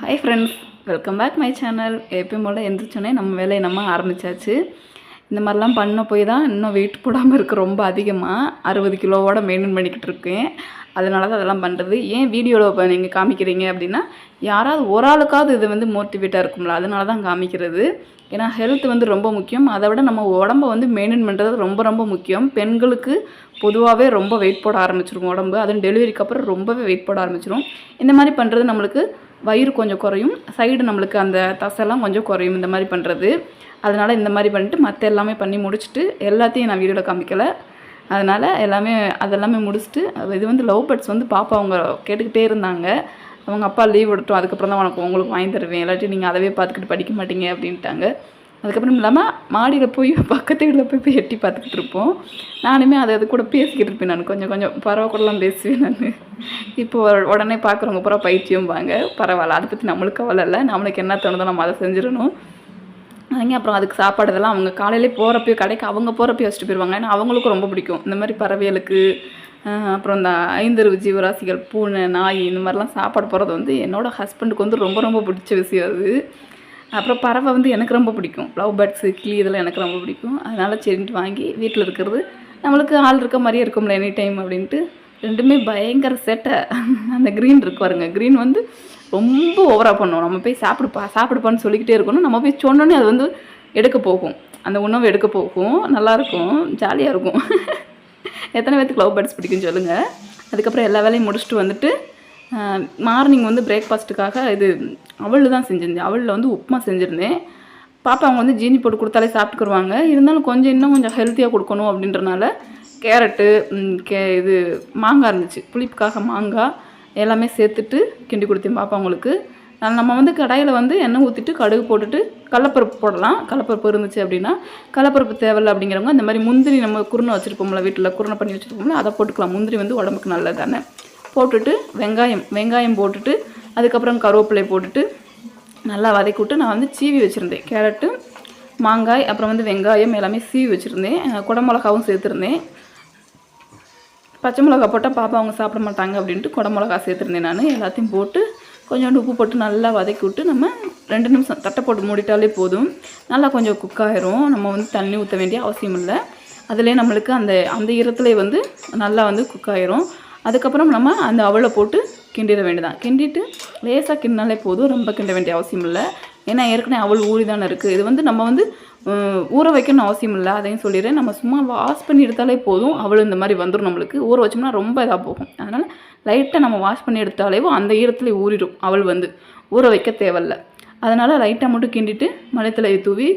Hi friends welcome back my channel எப்பயும் போல் எந்திரிச்சோன்னே நம்ம வேலையை நம்ம ஆரம்பிச்சாச்சு. இந்த மாதிரிலாம் பண்ண போய் தான் இன்னும் வெயிட் போடாமல் இருக்க ரொம்ப அதிகமாக அறுபது கிலோவோட மெயின்டைன் பண்ணிக்கிட்டு இருக்கேன். அதனால தான் அதெல்லாம் பண்ணுறது ஏன் வீடியோவில் இப்போ நீங்கள் காமிக்கிறீங்க அப்படின்னா யாராவது ஒரு ஆளுக்காவது இது வந்து மோட்டிவேட்டாக இருக்கும்ல அதனால தான் காமிக்கிறது. ஏன்னா ஹெல்த் வந்து ரொம்ப முக்கியம். அதை விட நம்ம உடம்ப வந்து மெயின்டைன் பண்ணுறது ரொம்ப ரொம்ப முக்கியம். பெண்களுக்கு பொதுவாகவே ரொம்ப வெயிட் போட ஆரம்பிச்சிரும் உடம்பு. அதுவும் டெலிவரிக்கு அப்புறம் ரொம்பவே வெயிட் போட ஆரம்பிச்சிரும். இந்த மாதிரி பண்ணுறது நம்மளுக்கு வயிறு கொஞ்சம் குறையும். சைடு நம்மளுக்கு அந்த தசைலாம் கொஞ்சம் குறையும். இந்த மாதிரி பண்ணுறது அதனால் இந்த மாதிரி பண்ணிட்டு மற்ற எல்லாமே பண்ணி முடிச்சுட்டு எல்லாத்தையும் நான் வீடியோவில் காமிக்கலை. அதனால் எல்லாமே அதெல்லாமே முடிச்சுட்டு இது வந்து லவ் பேர்ட்ஸ் வந்து பாப்பா அவங்க கேட்டுக்கிட்டே இருந்தாங்க. அவங்க அப்பா லீவ் விடட்டும். அதுக்கப்புறம் தான் உனக்கு உங்களுக்கு வாங்கி தருவேன். இல்லாட்டி நீங்கள் அதவே பார்த்துக்கிட்டு படிக்க மாட்டீங்க அப்படின்ட்டாங்க. அதுக்கப்புறம் இல்லாமல் மாடியில் போய் பக்கத்து வீட்டில் போய் போய் எட்டி பார்த்துக்கிட்டு இருப்போம். நானுமே அதை அது கூட பேசிக்கிட்டு இருப்பேன் நான். கொஞ்சம் கொஞ்சம் பறவை கூடலாம் பேசுவேன் நான். இப்போ உடனே பார்க்குறவங்க பூரா பைத்தியம் வாங்க. பரவாயில்ல அதை பற்றி நம்மளுக்கு கவலை இல்லை. நம்மளுக்கு என்ன தோணுதோ நம்ம அதை செஞ்சிடணும். அங்கே அப்புறம் அதுக்கு சாப்பாடு இதெல்லாம் அவங்க காலையிலே போகிறப்பயோ கடைக்கு அவங்க போகிறப்பயோ வச்சுட்டு போயிடுவாங்க ஏன்னா அவங்களுக்கும் ரொம்ப பிடிக்கும். இந்த மாதிரி பறவைகளுக்கு அப்புறம் இந்த ஐந்தறிவு ஜீவராசிகள் பூனை நாய் இந்த மாதிரிலாம் சாப்பாடு போகிறது வந்து என்னோடய ஹஸ்பண்டுக்கு வந்து ரொம்ப ரொம்ப பிடிச்ச விஷயம் அது. அப்புறம் பறவை வந்து எனக்கு ரொம்ப பிடிக்கும். லவ் பேர்ட்ஸு கிளி இதெல்லாம் எனக்கு ரொம்ப பிடிக்கும். அதனால் சரின்ட்டு வாங்கி வீட்டில் இருக்கிறது நம்மளுக்கு ஆள் இருக்க மாதிரியே இருக்கும்ல எனி டைம் அப்படின்ட்டு. ரெண்டுமே பயங்கர சேட்டை அந்த க்ரீன் இருக்கு பாருங்க. க்ரீன் வந்து ரொம்ப ஓவராக பண்ணுவோம் நம்ம போய் சாப்பிடுப்பா சாப்பிடுப்பான்னு சொல்லிக்கிட்டே இருக்கணும். நம்ம போய் சொன்னோன்னே அது வந்து எடுக்க போகும். அந்த உணவு எடுக்க போகும். நல்லாயிருக்கும் ஜாலியாக இருக்கும். எத்தனை பேர்த்துக்கு லவ் பேர்ட்ஸ் பிடிக்கும் சொல்லுங்கள் அதுக்கப்புறம் எல்லா வேலையும் முடிச்சுட்டு வந்துட்டு மார்னிங் வந்து பிரேக்ஃபாஸ்ட்டுக்காக இது அவள் தான் செஞ்சுருந்தேன். அவளில் வந்து உப்புமா செஞ்சுருந்தேன். பாப்பா அவங்க வந்து ஜீனி போட்டு கொடுத்தாலே சாப்பிட்டுக்குருவாங்க. இருந்தாலும் கொஞ்சம் இன்னும் கொஞ்சம் ஹெல்த்தியாக கொடுக்கணும் அப்படின்றனால கேரட்டு கே இது மாங்காய் இருந்துச்சு. புளிப்புக்காக மாங்காய் எல்லாமே சேர்த்துட்டு கிண்டி கொடுத்தேன் பாப்பா அவங்களுக்கு. நம்ம வந்து கடாயில் வந்து எண்ணெய் ஊற்றிட்டு கடுகு போட்டுட்டு கடலப்பருப்பு போடலாம். கடலப்பருப்பு இருந்துச்சு அப்படின்னா கடலப்பருப்பு தேவையில்ல அப்படிங்கிறவங்க இந்த மாதிரி முந்திரி நம்ம குருணை வச்சுருப்போம்ல வீட்டில் குருணை பண்ணி வச்சுருப்போம்ல அதை போட்டுக்கலாம். முந்திரி வந்து உடம்புக்கு நல்லது தானே போட்டுட்டு வெங்காயம் வெங்காயம் போட்டுட்டு அதுக்கப்புறம் கருவேப்பிலை போட்டுட்டு நல்லா வதக்கி விட்டு நான் வந்து சீவி வச்சுருந்தேன். கேரட்டு மாங்காய் அப்புறம் வந்து வெங்காயம் எல்லாமே சீவி வச்சுருந்தேன். குடமிளகாவும் சேர்த்துருந்தேன். பச்சை மிளகா போட்டால் பாப்பா அவங்க சாப்பிட மாட்டாங்க அப்படின்ட்டு குடமிளகா சேர்த்துருந்தேன் நான். எல்லாத்தையும் போட்டு கொஞ்சோண்டு உப்பு போட்டு நல்லா வதக்கி விட்டு நம்ம ரெண்டு நிமிஷம் தட்டை போட்டு மூடிட்டாலே போதும். நல்லா கொஞ்சம் குக் ஆயிரும். நம்ம வந்து தண்ணி ஊற்ற வேண்டிய அவசியம் இல்லை. அதிலே நம்மளுக்கு அந்த அந்த ஈரத்துலேயே வந்து நல்லா வந்து குக் ஆயிரும். அதுக்கப்புறம் நம்ம அந்த அவளை போட்டு கிண்டிட வேண்டியதான் கிண்டிட்டு லேசாக கிண்டினாலே போதும். ரொம்ப கிண்ட வேண்டிய அவசியம் இல்லை. ஏன்னா ஏற்கனவே அவள் ஊறி தானே இருக்குது இது வந்து நம்ம வந்து ஊற வைக்கணும்னு அவசியம் இல்லை. அதையும் சொல்லிடுறேன் நம்ம சும்மா வாஷ் பண்ணி எடுத்தாலே போதும். அவள் இந்த மாதிரி வந்துடும் நம்மளுக்கு. ஊற வச்சோம்னா ரொம்ப இதாக போகும். அதனால் லைட்டாக நம்ம வாஷ் பண்ணி எடுத்தாலே அந்த ஈரத்தில் ஊறிடும் அவள் வந்து. ஊற வைக்க தேவையில்ல. அதனால் லைட்டாக மட்டும் கிண்டிட்டு மலைத்தலையை தூவி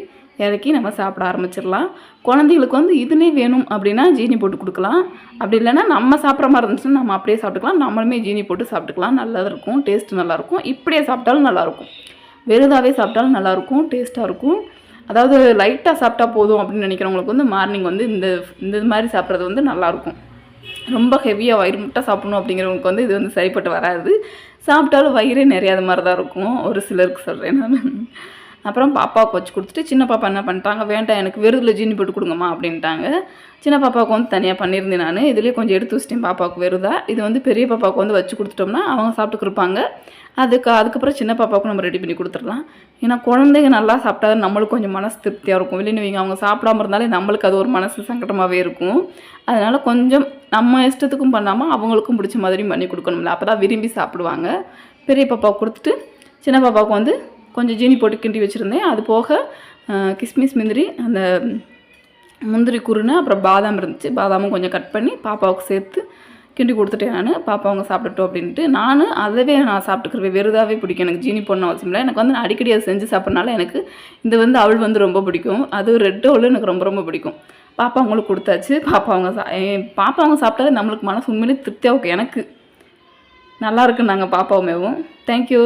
இறக்கி நம்ம சாப்பிட ஆரம்பிச்சிடலாம். குழந்தைகளுக்கு வந்து இதுனே வேணும் அப்படின்னா ஜீனி போட்டு கொடுக்கலாம். அப்படி இல்லைன்னா நம்ம சாப்பிட்ற மாதிரி இருந்துச்சுன்னா நம்ம அப்படியே சாப்பிட்டுக்கலாம். நம்மளுமே ஜீனி போட்டு சாப்பிட்டுக்கலாம். நல்லா இருக்கும். டேஸ்ட் நல்லாயிருக்கும் இப்படியே சாப்பிட்டாலும் நல்லாயிருக்கும் வெறுதாகவே சாப்பிட்டாலும் நல்லாயிருக்கும் டேஸ்ட்டாக இருக்கும். அதாவது லைட்டாக சாப்பிட்டா போதும் அப்படின்னு நினைக்கிறவங்களுக்கு வந்து மார்னிங் வந்து இந்த இந்த மாதிரி சாப்பிட்றது வந்து நல்லாயிருக்கும் ரொம்ப ஹெவியாக வயிறு முட்டை சாப்பிடணும் அப்படிங்கிறவங்களுக்கு வந்து இது வந்து சரிப்பட்டு வராது. சாப்பிட்டாலும் வயிறே நிறையாத மாதிரி தான் இருக்கும். ஒரு சிலருக்கு சொல்கிறேன் நான். அப்புறம் பாப்பாவுக்கு வச்சு கொடுத்துட்டு சின்ன பாப்பா என்ன பண்ணிட்டாங்க வேண்டாம் எனக்கு வெறுதில் ஜீனி போட்டு கொடுங்கம்மா அப்படின்ட்டாங்க. சின்ன பாப்பாவுக்கு வந்து தனியாக பண்ணியிருந்தேன் நான். இதுலேயே கொஞ்சம் எடுத்து வச்சிட்டேன் பாப்பாவுக்கு வெறுதா. இது வந்து பெரிய பாப்பாவுக்கு வந்து வச்சு கொடுத்துட்டோம்னா அவங்க சாப்பிட்டுக்கிருப்பாங்க அதுக்கு அதுக்கப்புறம் சின்ன பாப்பாவுக்கும் நம்ம ரெடி பண்ணி கொடுத்துடலாம். ஏன்னா குழந்தைங்க நல்லா சாப்பிட்டா நம்மளுக்கு கொஞ்சம் மனசு திருப்தியாக இருக்கும். இல்லைன்னு வைங்க அவங்க சாப்பிடாம இருந்தாலே நம்மளுக்கு அது ஒரு மனசு சங்கடமாகவே இருக்கும். அதனால் கொஞ்சம் நம்ம இஷ்டத்துக்கும் பண்ணாமல் அவங்களுக்கும் பிடிச்ச மாதிரியும் பண்ணி கொடுக்கணும்ல. அப்போ தான் விரும்பி சாப்பிடுவாங்க. பெரிய பாப்பாவுக்கு கொடுத்துட்டு சின்ன பாப்பாவுக்கு வந்து கொஞ்சம் ஜீனி போட்டு கிண்டி வச்சுருந்தேன். அது போக கிஸ்மிஸ் முந்திரி அந்த முந்திரி குருணை அப்புறம் பாதாம் இருந்துச்சு. பாதாமும் கொஞ்சம் கட் பண்ணி பாப்பாவுக்கு சேர்த்து கிண்டி கொடுத்துட்டேன் நான். பாப்பா அவங்க சாப்பிட்டுட்டோம் அப்படின்ட்டு நானும் அதவே நான் சாப்பிட்டுக்கிறேன் வெறுதாகவே பிடிக்கும். எனக்கு ஜீனி போடணும் அவசியம் இல்லை. எனக்கு வந்து அடிக்கடி அதை செஞ்சு சாப்பிட்றனால எனக்கு இது வந்து அவள் வந்து ரொம்ப பிடிக்கும். அது ரெட் அவளும் எனக்கு ரொம்ப ரொம்ப பிடிக்கும். பாப்பா அவங்களுக்கு கொடுத்தாச்சு. பாப்பா அவங்க சா பாப்பா அவங்க சாப்பிட்டது நம்மளுக்கு மனசு உண்மையிலே திருப்தியாக இருக்கும். எனக்கு நல்லா இருக்குன்னாங்க பாப்பாவுமேவும். தேங்க்யூ